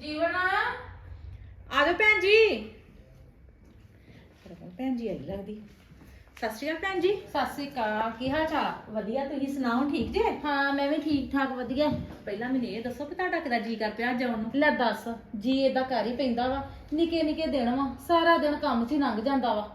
ਜੀਵਨ ਆ ਜਾਓ ਭੈਣ ਜੀ। ਭੈਣ ਜੀ ਆਈ ਲੱਗਦੀ। ਸਤਿ ਸ਼੍ਰੀ ਅਕਾਲ ਭੈਣ ਜੀ। ਸਤਿ ਸ੍ਰੀ ਅਕਾਲ ਕੀ ਹਾਲ ਚਾਲ? ਵਧੀਆ ਤੁਸੀਂ ਸੁਣਾਓ ਠੀਕ ਜੇ? ਹਾਂ ਮੈਂ ਵੀ ਠੀਕ ਠਾਕ ਵਧੀਆ। ਪਹਿਲਾਂ ਮੈਨੂੰ ਇਹ ਦੱਸੋ ਕਿ ਤੁਹਾਡਾ ਕਿਦਾ ਜੀ ਕਰ ਪਿਆ ਜਾਣ ਨੂੰ? ਲੈ ਦੱਸ ਜੀ ਏਦਾਂ ਘਰ ਹੀ ਪੈਂਦਾ ਵਾ। ਨਿੱਕੇ ਨਿੱਕੇ ਦਿਨ ਵਾ ਸਾਰਾ ਦਿਨ ਕੰਮ 'ਚ ਹੀ ਲੰਘ ਜਾਂਦਾ ਵਾ।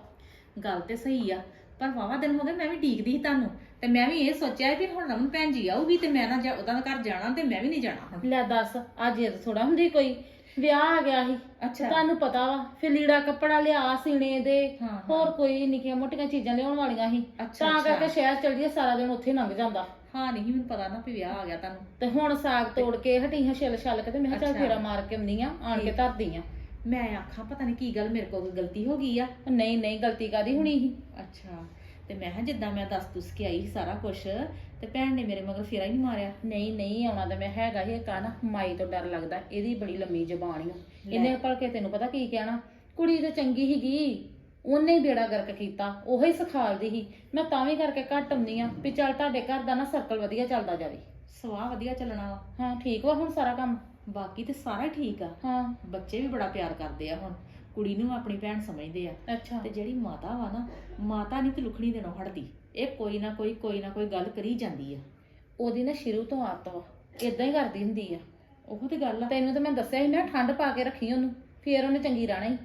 ਗੱਲ ਤੇ ਸਹੀ ਆ ਪਰ ਵਾਵਾ ਦਿਨ ਹੋ ਗਏ ਮੈਂ ਵੀ ਡੀਕਦੀ ਸੀ ਤੁਹਾਨੂੰ। ਤੇ ਮੈਂ ਵੀ ਇਹ ਸੋਚਿਆ ਕਿ ਹੁਣ ਰਮਨ ਭੈਣ ਜੀ ਆਊਗੀ ਤੇ ਮੈਂ ਨਾ ਜਾ ਉਹਦਾ ਘਰ ਜਾਣਾ ਤੇ ਮੈਂ ਵੀ ਨਹੀਂ ਜਾਣਾ ਹੁਣ। ਲੈ ਦੱਸ ਅੱਜ ਇਹ ਥੋੜਾ ਹੁੰਦੀ ਕੋਈ। ਵਿਆਹ ਆ ਗਿਆ ਸੀ। ਅੱਛਾ। ਤੁਹਾਨੂੰ ਪਤਾ ਵਾ ਫਿਰ ਲੀੜਾ ਕੱਪੜਾ ਲਿਆ ਸੀਨੇ ਦੇ। ਹਾਂ, ਹਾਂ। ਹੋਰ ਕੋਈ ਨਿੱਕੀਆਂ ਮੋਟੀਆਂ ਚੀਜ਼ਾਂ ਲਿਆਉਣ ਵਾਲੀਆਂ ਸੀ। ਅੱਛਾ, ਤਾਂ ਅੱਛਾ। ਕਰਕੇ ਸ਼ਹਿਰ ਚਲ ਜੀਏ ਸਾਰਾ ਦਿਨ ਉੱਥੇ ਹੀ ਲੰਘ ਜਾਂਦਾ। ਹਾਂ ਨਹੀਂ ਮੈਨੂੰ ਪਤਾ ਨਾ ਵੀ ਵਿਆਹ ਆ ਗਿਆ ਤੁਹਾਨੂੰ। ਤੇ ਹੁਣ ਸਾਗ ਤੋੜ ਕੇ ਹਟੀ ਹਾਂ ਛਿੱਲ ਛੱਲ ਕੇ ਤੇ ਮੈਂ ਕਿਹਾ ਚੱਲ ਅੱਛਾ। ਫੇਰਾ ਮਾਰ ਕੇ ਆਉਂਦੀ ਆ ਆਣ ਕੇ ਧਰਦੀ ਆ ਮੈਂ ਆਖਾਂ ਪਤਾ ਨਹੀਂ ਕੀ ਗੱਲ ਮੇਰੇ ਕੋਲ ਕੋਈ ਗਲਤੀ ਹੋ ਗਈ ਆ? ਨਹੀਂ ਨਹੀਂ ਗਲਤੀ ਕਾਦੀ ਹੁਣੀ ਸੀ? ਅੱਛਾ। ਤੇ ਮੈਂ ਕਿਹਾ ਜਿੱਦਾਂ ਮੈਂ ਦੱਸ ਦੁਸ ਕੇ ਆਈ ਸਾਰਾ ਕੁਝ ਤੇ ਭੈਣ ਨੇ ਮੇਰੇ ਮਗਰ ਫੇਰਾ ਹੀ ਨਹੀਂ ਮਾਰਿਆ। ਨਹੀਂ ਨਹੀਂ ਆਉਣਾ ਤਾਂ ਮੈਂ ਹੈਗਾ ਹੀ ਕਾ ਨਾ ਮਾਈ ਤੋਂ ਡਰ ਲੱਗਦਾ ਇਹਦੀ ਬੜੀ ਲੰਮੀ ਜ਼ਬਾਨ ਓ। ਇਹਨੇ ਭਲਕੇ ਤੈਨੂੰ ਪਤਾ ਕੀ ਕਹਿਣਾ? ਕੁੜੀ ਤੇ ਚੰਗੀ ਹੀਗੀ ਉਹਨੇ ਹੀ ਬੇੜਾ ਗਰਕ ਕੀਤਾ ਉਹੀ ਹੀ ਸਿਖਾਲਦੀ ਸੀ। ਮੈਂ ਤਾਂ ਵੀ ਕਰਕੇ ਘੱਟ ਆਉਂਦੀ ਆ ਵੀ ਚੱਲ ਤੁਹਾਡੇ ਘਰ ਦਾ ਨਾ ਸਰਕਲ ਵਧੀਆ ਚੱਲਦਾ ਜਾਵੇ। ਸਵਾਹ ਵਧੀਆ ਚੱਲਣਾ ਵਾ। ਹਾਂ ਠੀਕ ਵਾ ਹੁਣ ਸਾਰਾ ਕੰਮ। ਬਾਕੀ ਤੇ ਸਾਰਾ ਠੀਕ ਆ। ਹਾਂ। ਬੱਚੇ ਵੀ ਬੜਾ ਪਿਆਰ ਕਰਦੇ ਆ ਹੁਣ। ਕੁੜੀ ਨੂੰ ਆਪਣੀ ਭੈਣ ਸਮਝਦੇ ਆ। ਅੱਛਾ। ਤੇ ਜਿਹੜੀ ਮਾਤਾ ਵਾ ਨਾ ਮਾਤਾ ਨਹੀਂ ਤੇ ਲੁਖਣੀ ਦੇਣੋਂ ਹਟਦੀ। ਇਹ ਕੋਈ ਨਾ ਕੋਈ ਕੋਈ ਨਾ ਕੋਈ ਗੱਲ ਕਰੀ ਜਾਂਦੀ ਆ। ਉਹਦੀ ਨਾ ਸ਼ੁਰੂ ਤੋਂ ਆਦਤ ਵਾ। ਇਦਾਂ ਹੀ ਕਰਦੀ ਹੁੰਦੀ ਆ। ਉਹ ਤੇ ਗੱਲ ਆ। ਤੈਨੂੰ ਤਾਂ ਮੈਂ ਦੱਸਿਆ ਸੀ ਮੈਂ ਠੰਡ ਪਾ ਕੇ ਰੱਖੀ ਉਹਨੂੰ। ਫੇਰ ਉਹਨੇ ਚੰਗੀ ਰਹਿਣਾ ਹੀ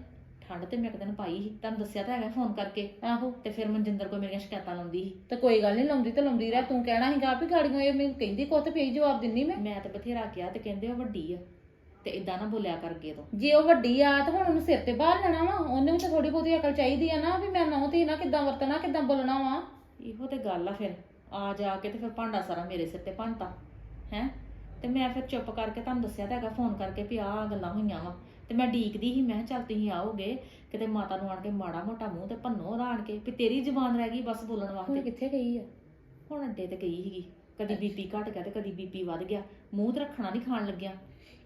ਠੰਡ ਤੇ ਮੈਂ ਇੱਕ ਦਿਨ ਪਾਈ ਸੀ। ਤੁਹਾਨੂੰ ਦੱਸਿਆ ਤਾਂ ਹੈਗਾ ਫੋਨ ਕਰਕੇ। ਆਹੋ। ਤੇ ਫਿਰ ਮਨਜਿੰਦਰ ਕੋ ਮੇਰੀਆਂ ਸ਼ਿਕਾਇਤਾਂ ਲਾਉਂਦੀ ਸੀ। ਤੇ ਕੋਈ ਗੱਲ ਨਹੀਂ ਲਾਉਂਦੀ ਤੇ ਲਾਉਂਦੀ ਰਹਿ। ਤੂੰ ਕਹਿਣਾ ਸੀਗਾ ਵੀ ਗਾੜੀਆਂ ਇਹ ਮੈਨੂੰ ਕਹਿੰਦੀ ਕੁੱਤ ਪਈ ਜਵਾਬ ਦਿੰਨੀ ਮੈਂ। ਮੈਂ ਤੇ ਬਥੇਰਾ ਕਿਹਾ ਤੇ ਕਹਿੰਦੇ ਉਹ ਵੱਡੀ ਆ। ਤੇ ਇਦਾਂ ਨਾ ਬੋਲਿਆ ਕਰ ਅੱਗੇ ਤੋਂ। ਜੇ ਉਹ ਵੱਡੀ ਆ ਤਾਂ ਹੁਣ ਉਹਨੂੰ ਸਿਰ ਤੇ ਬਾਹਰ ਲੈਣਾ ਵਾ ਉਹਨੂੰ ਵੀ ਤਾਂ ਥੋੜੀ ਬਹੁਤੀ ਅਕਲ ਚਾਹੀਦੀ ਆ ਨਾ ਵੀ ਮੈਂ ਨਹੁੰ ਧੀ ਨਾਲ ਕਿੱਦਾਂ ਵਰਤਣਾ ਕਿੱਦਾਂ ਬੋਲਣਾ ਵਾ। ਇਹੋ ਤੇ ਗੱਲ ਆ ਫਿਰ। ਆ ਜਾ ਕੇ ਤੇ ਫਿਰ ਭਾਂਡਾ ਸਾਰਾ ਮੇਰੇ ਸਿਰ ਤੇ ਭੰਨਤਾ ਹੈ? ਤੇ ਮੈਂ ਫਿਰ ਚੁੱਪ ਕਰਕੇ ਤੁਹਾਨੂੰ ਦੱਸਿਆ ਤਾਂ ਹੈਗਾ ਫੋਨ ਕਰਕੇ ਵੀ ਆਹ ਗੱਲਾਂ ਹੋਈਆਂ ਵਾ। ਤੇ ਮੈਂ ਡੀਕਦੀ ਸੀ ਮੈਂ ਕਿਹਾ ਚੱਲ ਤੁਸੀਂ ਆਓਗੇ ਕਿਤੇ ਮਾਤਾ ਨੂੰ ਆਣ ਕੇ ਮਾੜਾ ਮੋਟਾ ਮੂੰਹ ਤੇ ਭੰਨੋ ਉਹਦਾ ਆਣ ਕੇ ਵੀ ਤੇਰੀ ਜ਼ੁਬਾਨ ਰਹਿ ਗਈ ਬਸ ਬੋਲਣ ਹੁਣ ਵਾਸਤੇ ਕਿੱਥੇ ਗਈ ਆ? ਹੁਣ ਅੱਡੇ ਤੇ ਗਈ ਸੀਗੀ। ਕਦੀ ਬੀਪੀ ਘਟ ਗਿਆ ਤੇ ਕਦੀ ਬੀਪੀ ਵੱਧ ਗਿਆ। ਮੂੰਹ ਤੇ ਰੱਖਣਾ ਨਹੀਂ ਖਾਣ ਲੱਗਿਆ।